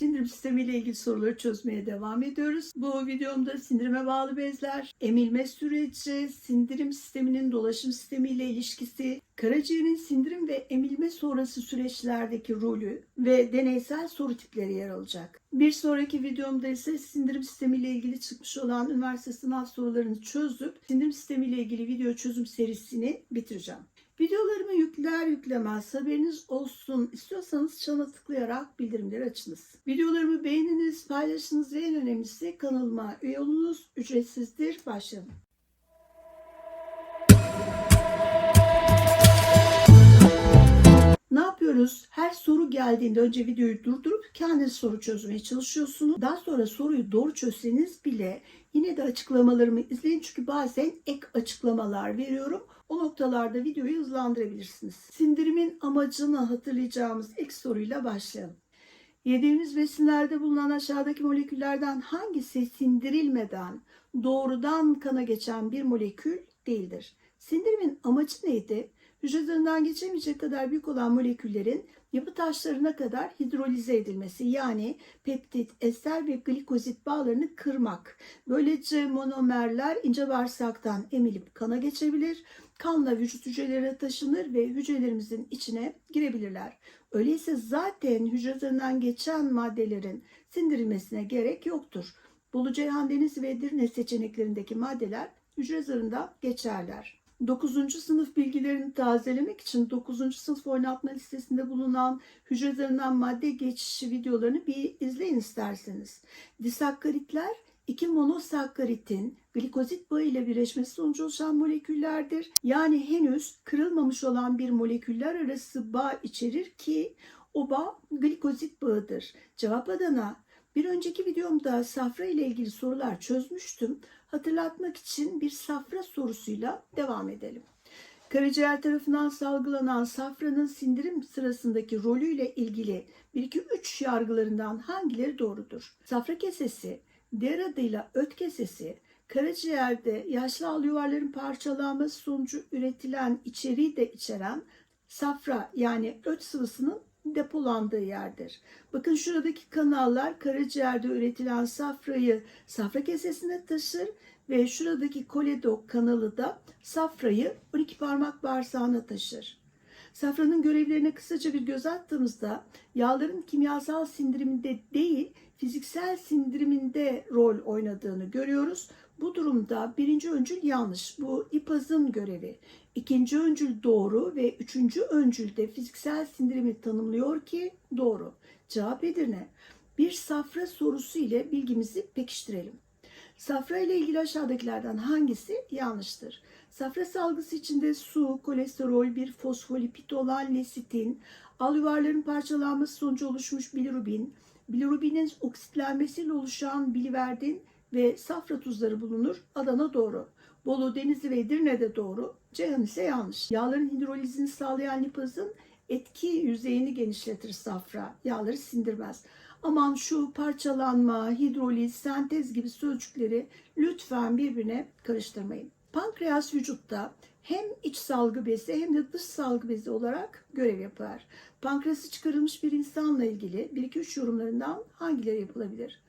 Sindirim sistemi ile ilgili soruları çözmeye devam ediyoruz. Bu videomda sindirime bağlı bezler, emilme süreci, sindirim sisteminin dolaşım sistemi ile ilişkisi, karaciğerin sindirim ve emilme sonrası süreçlerdeki rolü ve deneysel soru tipleri yer alacak. Bir sonraki videomda ise sindirim sistemi ile ilgili çıkmış olan üniversite sınav sorularını çözüp sindirim sistemi ile ilgili video çözüm serisini bitireceğim. Videolarımı yükler yüklemez haberiniz olsun istiyorsanız çana tıklayarak bildirimleri açınız. Videolarımı beğeniniz, paylaşınız ve en önemlisi kanalıma üye olunuz. Ücretsizdir. Başlayalım. Ne yapıyoruz? Her soru geldiğinde önce videoyu durdurup kendiniz soru çözmeye çalışıyorsunuz. Daha sonra soruyu doğru çözseniz bile yine de açıklamalarımı izleyin çünkü bazen ek açıklamalar veriyorum. O noktalarda videoyu hızlandırabilirsiniz. Sindirimin amacını hatırlayacağımız ek soruyla başlayalım. Yediğimiz besinlerde bulunan aşağıdaki moleküllerden hangisi sindirilmeden doğrudan kana geçen bir molekül değildir? Sindirimin amacı neydi? Hücrelerinden geçemeyecek kadar büyük olan moleküllerin yapı taşlarına kadar hidrolize edilmesi yani peptit, ester ve glikozit bağlarını kırmak. Böylece monomerler ince bağırsaktan emilip kana geçebilir, kanla vücut hücrelerine taşınır ve hücrelerimizin içine girebilirler. Öyleyse zaten hücrelerinden geçen maddelerin sindirilmesine gerek yoktur. Bolu Ceyhan Deniz ve Edirne seçeneklerindeki maddeler hücre zarında geçerler. 9. sınıf bilgilerini tazelemek için 9. sınıf oynatma listesinde bulunan hücre zarından madde geçişi videolarını bir izleyin isterseniz. Disakkaritler iki monosakkaritin glikozit bağı ile birleşmesi sonucu oluşan moleküllerdir. Yani henüz kırılmamış olan bir moleküller arası bağ içerir ki o bağ glikozit bağıdır. Cevap Adana. Bir önceki videomda safra ile ilgili sorular çözmüştüm. Hatırlatmak için bir safra sorusuyla devam edelim. Karaciğer tarafından salgılanan safranın sindirim sırasındaki rolüyle ilgili 1-2-3 yargılarından hangileri doğrudur? Safra kesesi, diğer adıyla öt kesesi, karaciğerde yaşlı alüvarların parçalanması sonucu üretilen içeriği de içeren safra yani öt sıvısının depolandığı yerdir. Bakın şuradaki kanallar karaciğerde üretilen safrayı safra kesesine taşır ve şuradaki koledok kanalı da safrayı 12 parmak bağırsağına taşır. Safranın görevlerine kısaca bir göz attığımızda yağların kimyasal sindiriminde değil fiziksel sindiriminde rol oynadığını görüyoruz. Bu durumda birinci öncül yanlış. Bu ipazın görevi. İkinci öncül doğru ve üçüncü öncül de fiziksel sindirimi tanımlıyor ki doğru. Cevap Edirne. Bir safra sorusu ile bilgimizi pekiştirelim. Safra ile ilgili aşağıdakilerden hangisi yanlıştır? Safra salgısı içinde su, kolesterol, bir fosfolipid olan lesitin, al yuvarların parçalanması sonucu oluşmuş bilirubin, bilirubinin oksitlenmesiyle oluşan biliverdin ve safra tuzları bulunur. Adana doğru. Bolu, Denizli ve Edirne'de doğru. Ceyhan ise yanlış. Yağların hidrolizini sağlayan lipazın etki yüzeyini genişletir safra. Yağları sindirmez. Aman şu parçalanma, hidroliz, sentez gibi sözcükleri lütfen birbirine karıştırmayın. Pankreas vücutta hem iç salgı bezi hem de dış salgı bezi olarak görev yapar. Pankreası çıkarılmış bir insanla ilgili 1-2-3 yorumlarından hangileri yapılabilir?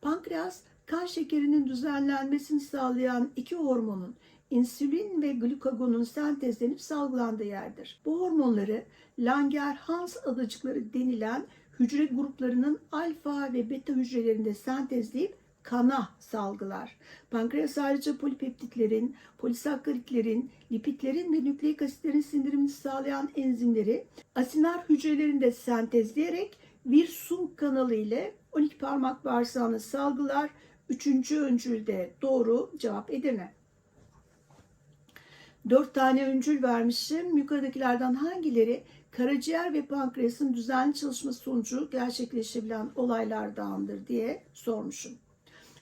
Pankreas kan şekerinin düzenlenmesini sağlayan iki hormonun insülin ve glukagonun sentezlenip salgılandığı yerdir. Bu hormonları Langerhans adacıkları denilen hücre gruplarının alfa ve beta hücrelerinde sentezleyip kana salgılar. Pankreas ayrıca polipeptitlerin, polisakkaritlerin, lipitlerin ve nükleik asitlerin sindirimini sağlayan enzimleri asinar hücrelerinde sentezleyerek Wirsung kanalı ile 12 parmak bağırsağını salgılar. Üçüncü öncülde doğru cevap Edirne. Dört tane öncül vermişim. Yukarıdakilerden hangileri karaciğer ve pankreasın düzenli çalışması sonucu gerçekleşebilen olaylardandır diye sormuşum.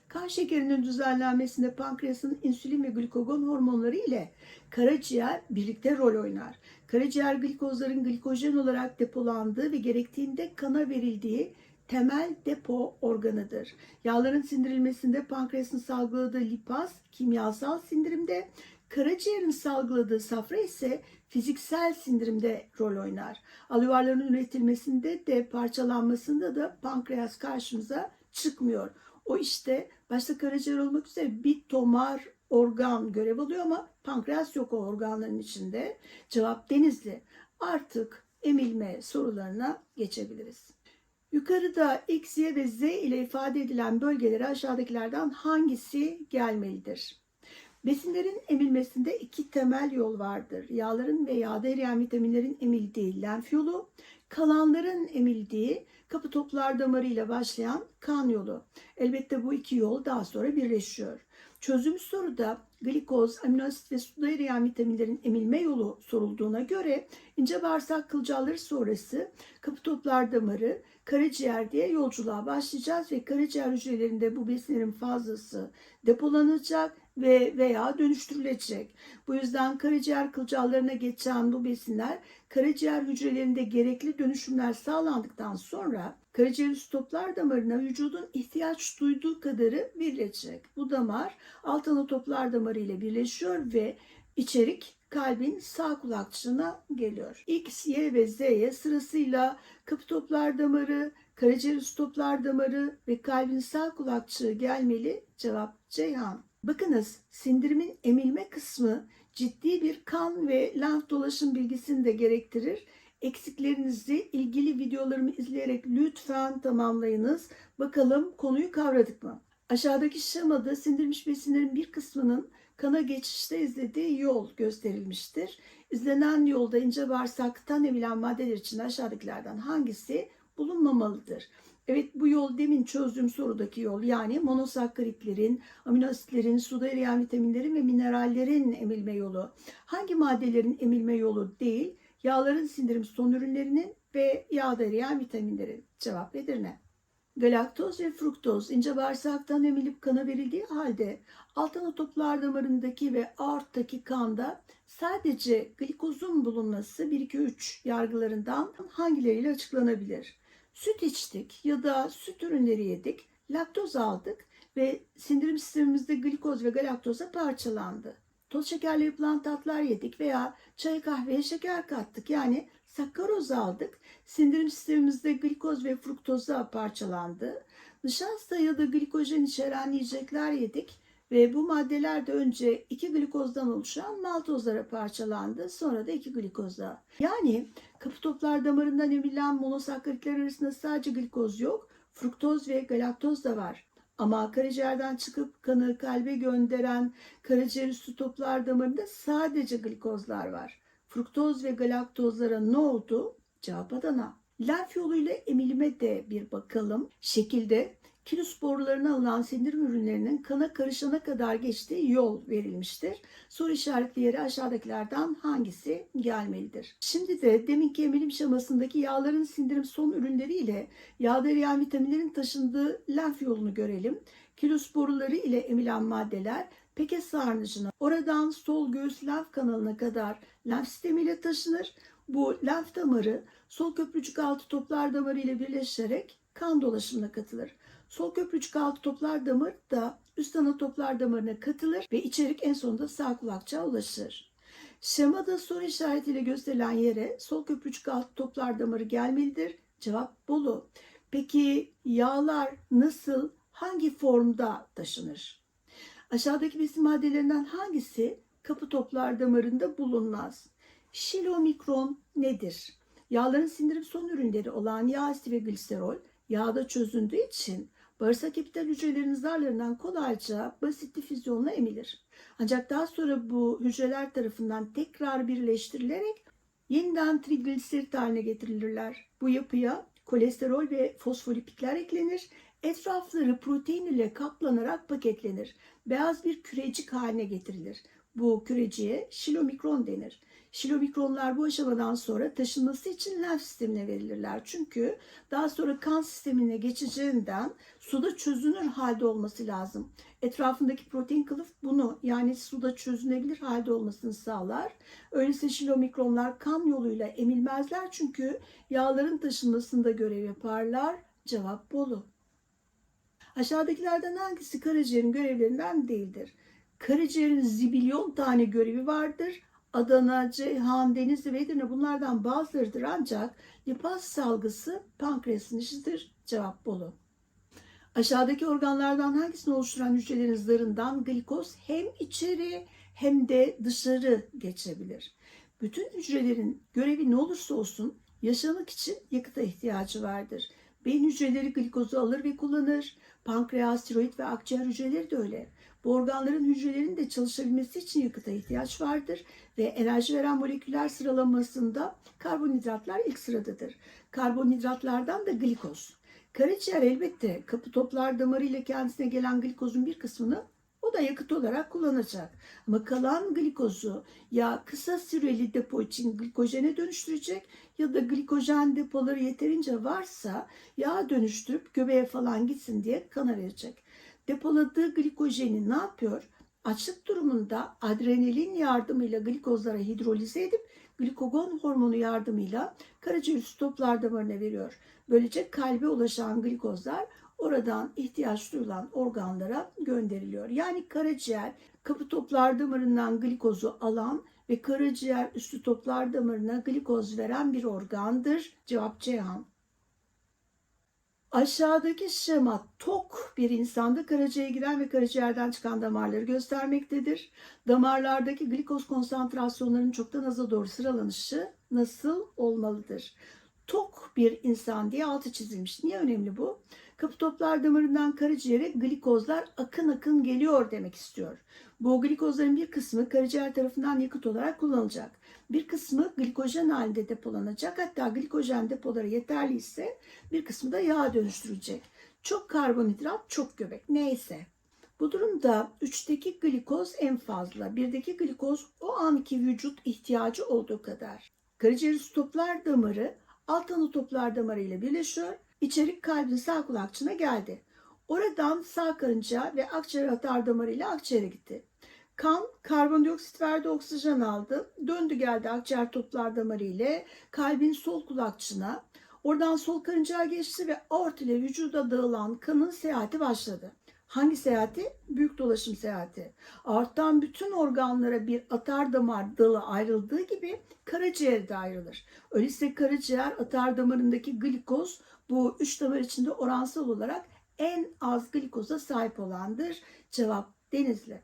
Kan şekerinin düzenlenmesinde pankreasın insülin ve glukagon hormonları ile karaciğer birlikte rol oynar. Karaciğer glikozların glikojen olarak depolandığı ve gerektiğinde kana verildiği temel depo organıdır. Yağların sindirilmesinde pankreasın salgıladığı lipaz kimyasal sindirimde, Karaciğerin salgıladığı safra ise fiziksel sindirimde rol oynar. Alüvarların üretilmesinde de parçalanmasında da pankreas karşımıza çıkmıyor. O işte başta karaciğer olmak üzere bir tomar organ görev alıyor ama pankreas yok o organların içinde. Cevap denizli. Artık emilme sorularına geçebiliriz. Yukarıda X, Y ve Z ile ifade edilen bölgelere aşağıdakilerden hangisi gelmelidir? Besinlerin emilmesinde iki temel yol vardır. Yağların ve yağda eriyen vitaminlerin emildiği lenf yolu, kalanların emildiği kapı toplar damarıyla başlayan kan yolu. Elbette bu iki yol daha sonra birleşiyor. Çözüm soruda glikoz, aminoasit ve suda eriyen vitaminlerin emilme yolu sorulduğuna göre ince bağırsak kılcalları sonrası kapı toplar damarı, karaciğer diye yolculuğa başlayacağız ve karaciğer hücrelerinde bu besinlerin fazlası depolanacak ve veya dönüştürülecek. Bu yüzden karaciğer kılcallarına geçen bu besinler karaciğer hücrelerinde gerekli dönüşümler sağlandıktan sonra karaciğer üst toplar damarına vücudun ihtiyaç duyduğu kadarı verilecek. Bu damar alt ana toplar damarı ile birleşiyor ve içerik kalbin sağ kulakçığına geliyor. X, Y ve Z'ye sırasıyla kapı toplar damarı, karaciğer üst toplar damarı ve kalbin sağ kulakçığı gelmeli. Cevap Ceyhan. Bakınız sindirimin emilme kısmı ciddi bir kan ve lenf dolaşım bilgisini de gerektirir. Eksiklerinizi ilgili videolarımı izleyerek lütfen tamamlayınız. Bakalım konuyu kavradık mı? Aşağıdaki şemada sindirilmiş besinlerin bir kısmının kana geçişte izlediği yol gösterilmiştir. İzlenen yolda ince bağırsaktan emilen maddeler için aşağıdakilerden hangisi bulunmamalıdır? Evet bu yol demin çözdüğüm sorudaki yol yani monosakkaritlerin, aminoasitlerin, suda eriyen vitaminlerin ve minerallerin emilme yolu. Hangi maddelerin emilme yolu değil? Yağların sindirim son ürünlerinin ve yağda eriyen vitaminlerin. Cevap Edirne. Galaktoz ve fruktoz ince bağırsaktan emilip kana verildiği halde alt ana toplar damarındaki ve aorttaki kanda sadece glikozun bulunması 1-2-3 yargılarından hangileriyle açıklanabilir? Süt içtik ya da süt ürünleri yedik, laktoz aldık ve sindirim sistemimizde glikoz ve galaktoza parçalandı. Toz şekerle yapılan tatlar yedik veya çay kahveye şeker kattık yani sakkaroz aldık. Sindirim sistemimizde glikoz ve fruktoza parçalandı. Nişasta ya da glikojen içeren yiyecekler yedik ve bu maddeler de önce iki glikozdan oluşan maltozlara parçalandı. Sonra da iki glikoza. Yani kapı toplar damarından emilen monosakkaritler arasında sadece glikoz yok. Fruktoz ve galaktoz da var. Ama karaciğerden çıkıp kanı kalbe gönderen karaciğer üstü toplar damarında sadece glikozlar var. Fruktoz ve galaktozlara ne oldu? Cevap Adana. Lenf yoluyla emilime de bir bakalım. Şekilde kilus borularına alınan sindirim ürünlerinin kana karışana kadar geçtiği yol verilmiştir. Soru işaretli yere aşağıdakilerden hangisi gelmelidir? Şimdi de deminki emilim şemasındaki yağların sindirim son ürünleri ile yağda eriyen vitaminlerin taşındığı lenf yolunu görelim. Kilus boruları ile emilen maddeler peke sarnıcına, oradan sol göğüs lenf kanalına kadar lenf sistemiyle taşınır. Bu lenf damarı sol köprücük altı toplar damarı ile birleşerek kan dolaşımına katılır. Sol köprücük altı toplar damar da üst ana toplar damarına katılır ve içerik en sonunda sağ kulakçığa ulaşır. Şemada soru işaretiyle gösterilen yere sol köprücük altı toplar damarı gelmelidir. Cevap Bolu. Peki yağlar nasıl, hangi formda taşınır? Aşağıdaki besin maddelerinden hangisi kapı toplar damarında bulunmaz? Şilomikron nedir? Yağların sindirim son ürünleri olan yağ asidi ve gliserol yağda çözündüğü için bağırsak epitel hücrelerinin zarlarından kolayca basit difüzyonla emilir. Ancak daha sonra bu hücreler tarafından tekrar birleştirilerek yeniden trigliserit haline getirilirler. Bu yapıya kolesterol ve fosfolipidler eklenir. Etrafları protein ile kaplanarak paketlenir. Beyaz bir kürecik haline getirilir. Bu küreciye şilomikron denir. Şilomikronlar bu aşamadan sonra taşınması için lenf sistemine verilirler. Çünkü daha sonra kan sistemine geçeceğinden suda çözünür halde olması lazım. Etrafındaki protein kılıf bunu yani suda çözünebilir halde olmasını sağlar. Öyleyse şilomikronlar kan yoluyla emilmezler çünkü yağların taşınmasında görev yaparlar. Cevap Bolu. Aşağıdakilerden hangisi karaciğerin görevlerinden değildir? Karaciğerin zibilyon tane görevi vardır. Adana, Ceyhan, Denizli ve Edirne bunlardan bazılarıdır ancak lipaz salgısı pankreasın işidir. Cevap Bolu. Aşağıdaki organlardan hangisini oluşturan hücrelerin zarından glikoz hem içeri hem de dışarı geçebilir. Bütün hücrelerin görevi ne olursa olsun yaşamak için yakıta ihtiyacı vardır. Beyin hücreleri glikozu alır ve kullanır. Pankreas, tiroid ve akciğer hücreleri de öyle. Bu organların hücrelerinin de çalışabilmesi için yakıta ihtiyaç vardır ve enerji veren moleküller sıralamasında karbonhidratlar ilk sıradadır. Karbonhidratlardan da glikoz. Karaciğer elbette kapı toplar damarı ile kendisine gelen glikozun bir kısmını o da yakıt olarak kullanacak. Ama kalan glikozu ya kısa süreli depo için glikojene dönüştürecek ya da glikojen depoları yeterince varsa yağ dönüştürüp göbeğe falan gitsin diye kana verecek. Depoladığı glikojeni ne yapıyor? Açlık durumunda adrenalin yardımıyla glikozlara hidrolize edip glikogon hormonu yardımıyla karaciğer üstü toplar damarına veriyor. Böylece kalbe ulaşan glikozlar oradan ihtiyaç duyulan organlara gönderiliyor. Yani karaciğer kapı toplar damarından glikozu alan ve karaciğer üstü toplar damarına glikoz veren bir organdır. Cevap Ceyhan. Aşağıdaki şema tok bir insanda karaciğere giren ve karaciğerden çıkan damarları göstermektedir. Damarlardaki glikoz konsantrasyonlarının çoktan aza doğru sıralanışı nasıl olmalıdır? Tok bir insan diye altı çizilmiş. Niye önemli bu? Kapı toplar damarından karaciğere glikozlar akın akın geliyor demek istiyor. Bu glikozların bir kısmı karaciğer tarafından yakıt olarak kullanılacak. Bir kısmı glikojen halinde depolanacak. Hatta glikojen depoları yeterli ise bir kısmı da yağa dönüştürülecek. Çok karbonhidrat, çok göbek. Neyse. Bu durumda 3'teki glikoz en fazla. 1'deki glikoz o anki vücut ihtiyacı olduğu kadar. Karaciğer üstü toplar damarı alt anı toplar damarı ile birleşiyor. İçerik kalbin sağ kulakçığına geldi. Oradan sağ karınca ve akciğer atar damarı ile akciğere gitti. Kan karbondioksit verdi, oksijen aldı. Döndü geldi akciğer toplar damarı ile kalbin sol kulakçığına. Oradan sol karıncaya geçti ve aort ile vücuda dağılan kanın seyahati başladı. Hangi seyahati? Büyük dolaşım seyahati. Aorttan bütün organlara bir atar damar dalı ayrıldığı gibi karaciğer de ayrılır. Öyleyse karaciğer atar damarındaki glikoz bu üç damar içinde oransal olarak en az glikoza sahip olandır. Cevap Denizli.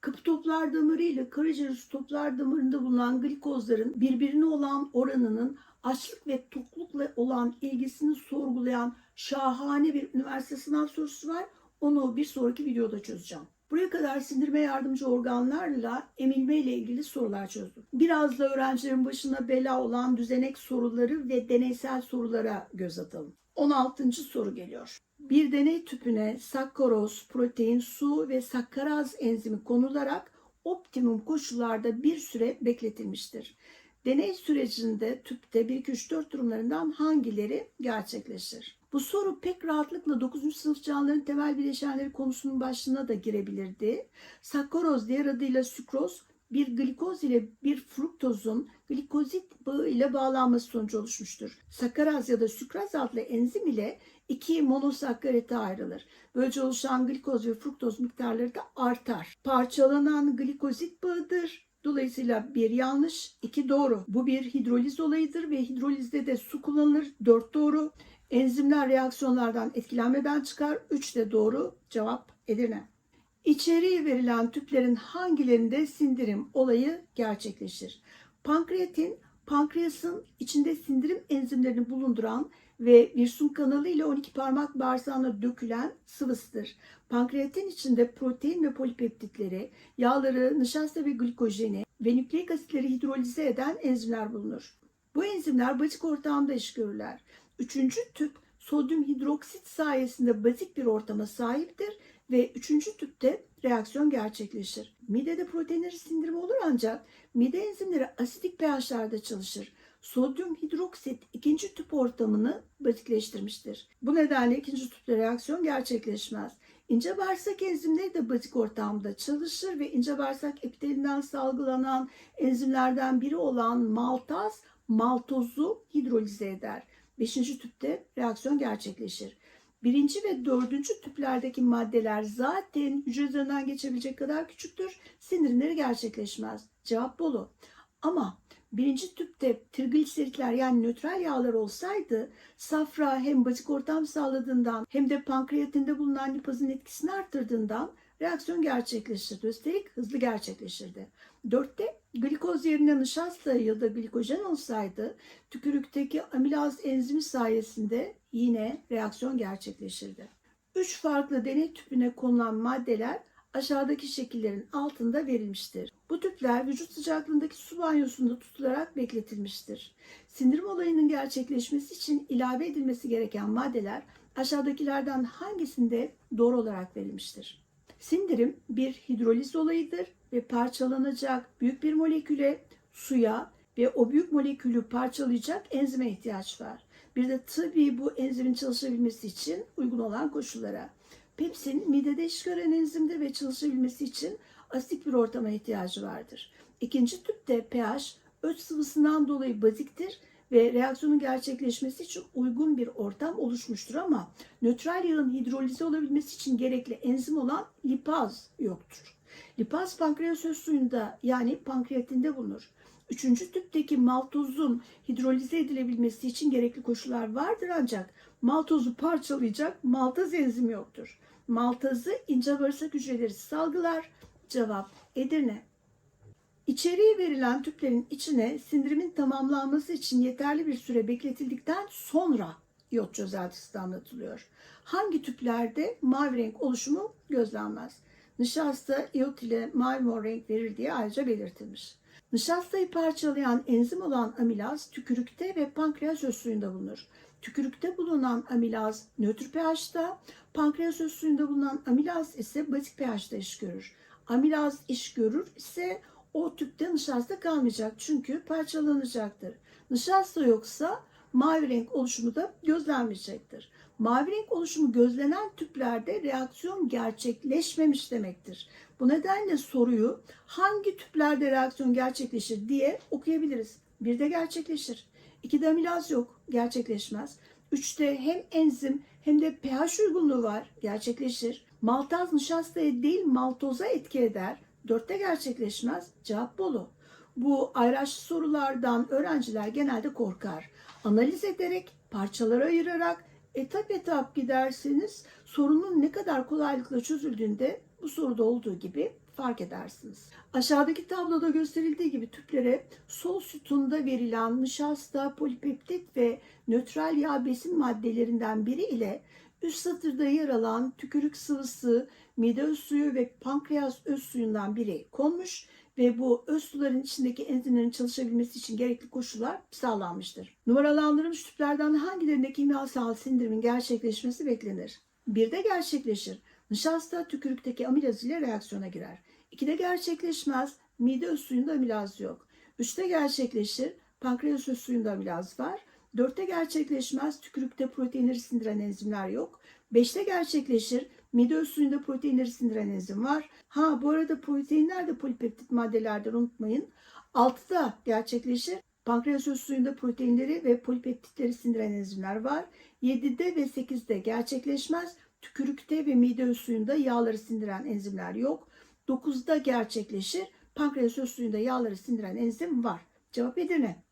Kapı toplar damarı ile karaciğer toplar damarında bulunan glikozların birbirine olan oranının açlık ve toklukla olan ilgisini sorgulayan şahane bir üniversite sınav sorusu var. Onu bir sonraki videoda çözeceğim. Buraya kadar sindirme yardımcı organlarla emilme ile ilgili sorular çözdüm. Biraz da öğrencilerin başına bela olan düzenek soruları ve deneysel sorulara göz atalım. 16. soru geliyor. Bir deney tüpüne sakkaroz, protein, su ve sakkaraz enzimi konularak optimum koşullarda bir süre bekletilmiştir. Deney sürecinde tüpte 1, 2, 3, 4 durumlarından hangileri gerçekleşir? Bu soru pek rahatlıkla 9. sınıf canlıların temel bileşenleri konusunun başlığına da girebilirdi. Sakkaroz diğer adıyla sükroz bir glikoz ile bir fruktozun glikozit bağı ile bağlanması sonucu oluşmuştur. Sakaraz ya da sükraz adlı enzim ile iki monosakkarite ayrılır. Böylece oluşan glikoz ve fruktoz miktarları da artar. Parçalanan glikozit bağıdır. Dolayısıyla bir yanlış, iki doğru. Bu bir hidroliz olayıdır ve hidrolizde de su kullanılır. Dört doğru. Enzimler reaksiyonlardan etkilenmeden çıkar. Üç de doğru. Cevap Edirne. İçeriği verilen tüplerin hangilerinde sindirim olayı gerçekleşir? Pankreatin, pankreasın içinde sindirim enzimlerini bulunduran ve Wilson kanalı ile 12 parmak bağırsağına dökülen sıvısıdır. Pankreatin içinde protein ve polipeptitleri, yağları, nişasta ve glikojeni ve nükleik asitleri hidrolize eden enzimler bulunur. Bu enzimler bazik ortamda iş görürler. Üçüncü tüp sodyum hidroksit sayesinde bazik bir ortama sahiptir ve üçüncü tüpte reaksiyon gerçekleşir. Midede proteinleri sindirimi olur ancak mide enzimleri asidik pH'larda çalışır. Sodyum hidroksit ikinci tüp ortamını bazikleştirmiştir. Bu nedenle ikinci tüpte reaksiyon gerçekleşmez. İnce bağırsak enzimleri de bazik ortamda çalışır ve ince bağırsak epitelinden salgılanan enzimlerden biri olan maltaz maltozu hidrolize eder. Beşinci tüpte reaksiyon gerçekleşir. Birinci ve dördüncü tüplerdeki maddeler zaten hücre zarından geçebilecek kadar küçüktür. Sindirimleri gerçekleşmez. Cevap Bolu. Ama birinci tüpte trigliseritler yani nötral yağlar olsaydı safra hem bazik ortam sağladığından hem de pankreatinde bulunan lipazın etkisini arttırdığından reaksiyon gerçekleşirdi. Üstelik hızlı gerçekleşirdi. Dörtte glikoz yerine nişasta ya da glikojen olsaydı tükürükteki amilaz enzimi sayesinde yine reaksiyon gerçekleşirdi. Üç farklı deney tüpüne konulan maddeler aşağıdaki şekillerin altında verilmiştir. Bu tüpler vücut sıcaklığındaki su banyosunda tutularak bekletilmiştir. Sindirim olayının gerçekleşmesi için ilave edilmesi gereken maddeler aşağıdakilerden hangisinde doğru olarak verilmiştir? Sindirim bir hidroliz olayıdır ve parçalanacak büyük bir moleküle, suya ve o büyük molekülü parçalayacak enzime ihtiyaç var. Bir de tabii bu enzimin çalışabilmesi için uygun olan koşullara. Pepsin midede iş gören enzimdir ve çalışabilmesi için asit bir ortama ihtiyacı vardır. İkinci tüpte pH öz sıvısından dolayı baziktir ve reaksiyonun gerçekleşmesi için uygun bir ortam oluşmuştur ama nötral yağın hidrolize olabilmesi için gerekli enzim olan lipaz yoktur. Lipaz pankreas suyunda yani pankreatinde bulunur. Üçüncü tüpteki maltozun hidrolize edilebilmesi için gerekli koşullar vardır ancak maltozu parçalayacak maltaz enzimi yoktur. Maltazı ince bağırsak hücreleri salgılar. Cevap Edirne. İçeriği verilen tüplerin içine sindirimin tamamlanması için yeterli bir süre bekletildikten sonra iot çözeltisi damlatılıyor. Hangi tüplerde mavi renk oluşumu gözlenmez? Nişasta iot ile mavi mor renk verir diye ayrıca belirtilmiş. Nişastayı parçalayan enzim olan amilaz tükürükte ve pankreas öz suyunda bulunur. Tükürükte bulunan amilaz nötr pH'ta, pankreas öz suyunda bulunan amilaz ise bazik pH'ta iş görür. Amilaz iş görür ise o tüpte nişasta kalmayacak çünkü parçalanacaktır. Nişasta yoksa mavi renk oluşumu da gözlenmeyecektir. Mavi renk oluşumu gözlenen tüplerde reaksiyon gerçekleşmemiş demektir. Bu nedenle soruyu hangi tüplerde reaksiyon gerçekleşir diye okuyabiliriz. Bir de gerçekleşir. İkide amilaz yok, gerçekleşmez. Üçte hem enzim hem de pH uygunluğu var, gerçekleşir. Maltaz nişastaya değil maltoza etki eder. Dörtte gerçekleşmez. Cevap Bolu. Bu ayraçlı sorulardan öğrenciler genelde korkar. Analiz ederek, parçalara ayırarak etap etap giderseniz sorunun ne kadar kolaylıkla çözüldüğünde bu soruda olduğu gibi fark edersiniz. Aşağıdaki tabloda gösterildiği gibi tüplere sol sütunda verilen nişasta, polipeptit ve nötral yağ besin maddelerinden biri ile üst satırda yer alan tükürük sıvısı, mide öz suyu ve pankreas öz suyundan biri konmuş ve bu öz suların içindeki enzimlerin çalışabilmesi için gerekli koşullar sağlanmıştır. Numaralandırılmış tüplerden hangilerinde kimyasal sindirimin gerçekleşmesi beklenir? Bir de gerçekleşir. Nişasta tükürükteki amilaz ile reaksiyona girer. İkide gerçekleşmez. Mide öz suyunda amilaz yok. Üçte gerçekleşir. Pankreas öz suyunda amilaz var. Dörtte gerçekleşmez. Tükürükte proteinleri sindiren enzimler yok. Beşte gerçekleşir. Mide suyunda proteinleri sindiren enzim var. Ha bu arada proteinler de polipeptit maddelerden unutmayın. Altıda gerçekleşir. Pankreas öz suyunda proteinleri ve polipeptitleri sindiren enzimler var. 7'de ve 8'de gerçekleşmez. Tükürükte ve mide öz suyunda yağları sindiren enzimler yok. 9'da gerçekleşir. Pankreas öz suyunda yağları sindiren enzim var. Cevap Edirne.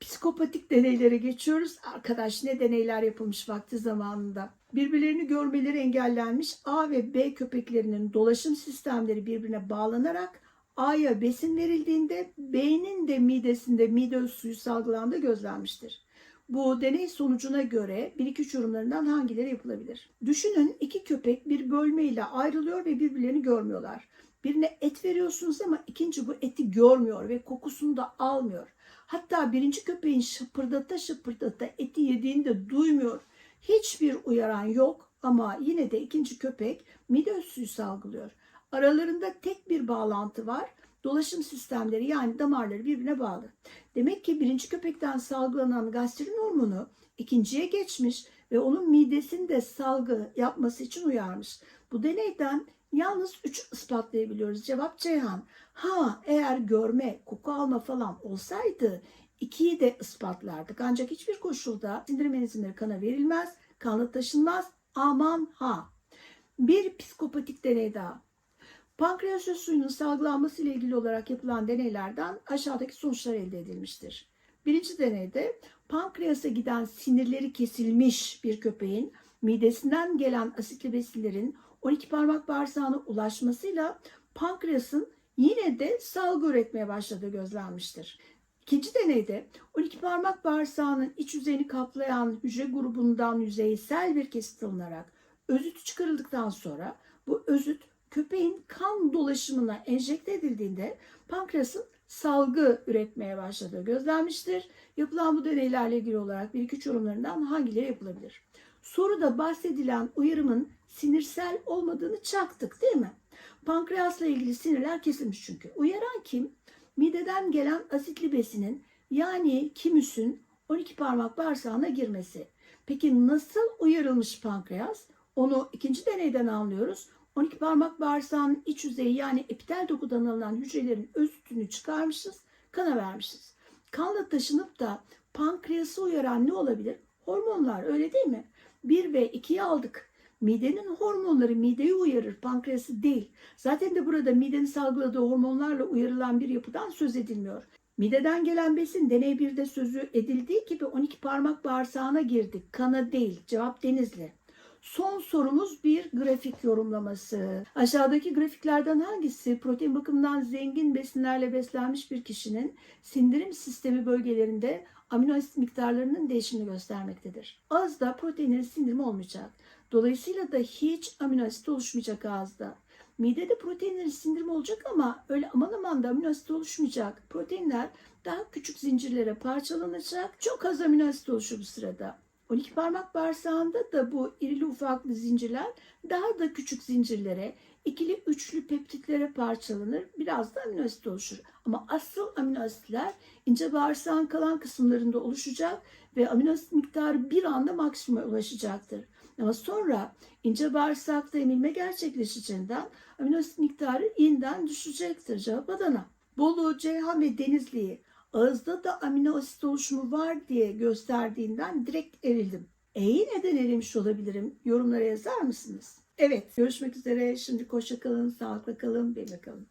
Psikopatik deneylere geçiyoruz. Arkadaş ne deneyler yapılmış vakti zamanında. Birbirlerini görmeleri engellenmiş A ve B köpeklerinin dolaşım sistemleri birbirine bağlanarak A'ya besin verildiğinde B'nin de midesinde mide suyu salgılandığı gözlenmiştir. Bu deney sonucuna göre bir iki yorumlarından hangileri yapılabilir? Düşünün iki köpek bir bölme ile ayrılıyor ve birbirlerini görmüyorlar. Birine et veriyorsunuz ama ikinci bu eti görmüyor ve kokusunu da almıyor. Hatta birinci köpeğin şıpırdata şıpırdata eti yediğini de duymuyor. Hiçbir uyaran yok ama yine de ikinci köpek mide öz suyu salgılıyor. Aralarında tek bir bağlantı var. Dolaşım sistemleri yani damarları birbirine bağlı. Demek ki birinci köpekten salgılanan gastrin hormonu ikinciye geçmiş ve onun midesinde salgı yapması için uyarmış. Bu deneyden yalnız 3 ispatlayabiliyoruz. Cevap Ceyhan. Ha eğer görme, koku alma falan olsaydı ikiyi de ispatlardık. Ancak hiçbir koşulda sindirim enzimleri kana verilmez. Kanla taşınmaz. Aman ha. Bir psikopatik deney daha. Pankreas suyunun salgılanması ile ilgili olarak yapılan deneylerden aşağıdaki sonuçlar elde edilmiştir. Birinci deneyde pankreasa giden sinirleri kesilmiş bir köpeğin midesinden gelen asitli besinlerin 12 parmak bağırsağına ulaşmasıyla pankreasın yine de salgı üretmeye başladığı gözlenmiştir. İkinci deneyde 12 parmak bağırsağının iç yüzeyini kaplayan hücre grubundan yüzeysel bir kesit alınarak özüt çıkarıldıktan sonra bu özüt köpeğin kan dolaşımına enjekte edildiğinde pankreasın salgı üretmeye başladığı gözlenmiştir. Yapılan bu deneylerle ilgili olarak bir iki yorumlarından hangileri yapılabilir? Soruda bahsedilen uyarımın sinirsel olmadığını çaktık değil mi? Pankreasla ilgili sinirler kesilmiş çünkü. Uyaran kim? Mideden gelen asitli besinin yani kimüsün 12 parmak bağırsağına girmesi. Peki nasıl uyarılmış pankreas? Onu ikinci deneyden anlıyoruz. 12 parmak bağırsağının iç yüzeyi yani epitel dokudan alınan hücrelerin özütünü çıkarmışız, kana vermişiz. Kanla taşınıp da pankreası uyaran ne olabilir? Hormonlar öyle değil mi? 1 ve 2'yi aldık. Midenin hormonları mideyi uyarır, pankreası değil. Zaten de burada midenin salgıladığı hormonlarla uyarılan bir yapıdan söz edilmiyor. Mideden gelen besin deney 1'de sözü edildiği gibi 12 parmak bağırsağına girdik. Kana değil. Cevap Denizli. Son sorumuz bir grafik yorumlaması. Aşağıdaki grafiklerden hangisi protein bakımından zengin besinlerle beslenmiş bir kişinin sindirim sistemi bölgelerinde amino asit miktarlarının değişimini göstermektedir? Ağızda proteinlerin sindirimi olmayacak. Dolayısıyla da hiç amino asit oluşmayacak ağızda. Midede proteinlerin sindirimi olacak ama öyle aman aman da amino asit oluşmayacak. Proteinler daha küçük zincirlere parçalanacak. Çok az amino asit oluşur bu sırada. 12 parmak bağırsağında da bu irili ufaklı zincirler daha da küçük zincirlere, ikili üçlü peptitlere parçalanır. Biraz da amino asit oluşur. Ama asıl amino asitler ince bağırsağın kalan kısımlarında oluşacak ve amino asit miktarı bir anda maksimuma ulaşacaktır. Ama sonra ince bağırsakta emilme gerçekleşeceğinden amino asit miktarı yeniden düşecektir. Cevap Adana. Bolu, Ceyhan ve Denizli'yi ağızda da amino asit oluşumu var diye gösterdiğinden direkt erildim. E neden erimiş olabilirim? Yorumlara yazar mısınız? Evet, görüşmek üzere. Şimdi hoşça kalın, sağlıkla kalın, benimle kalın.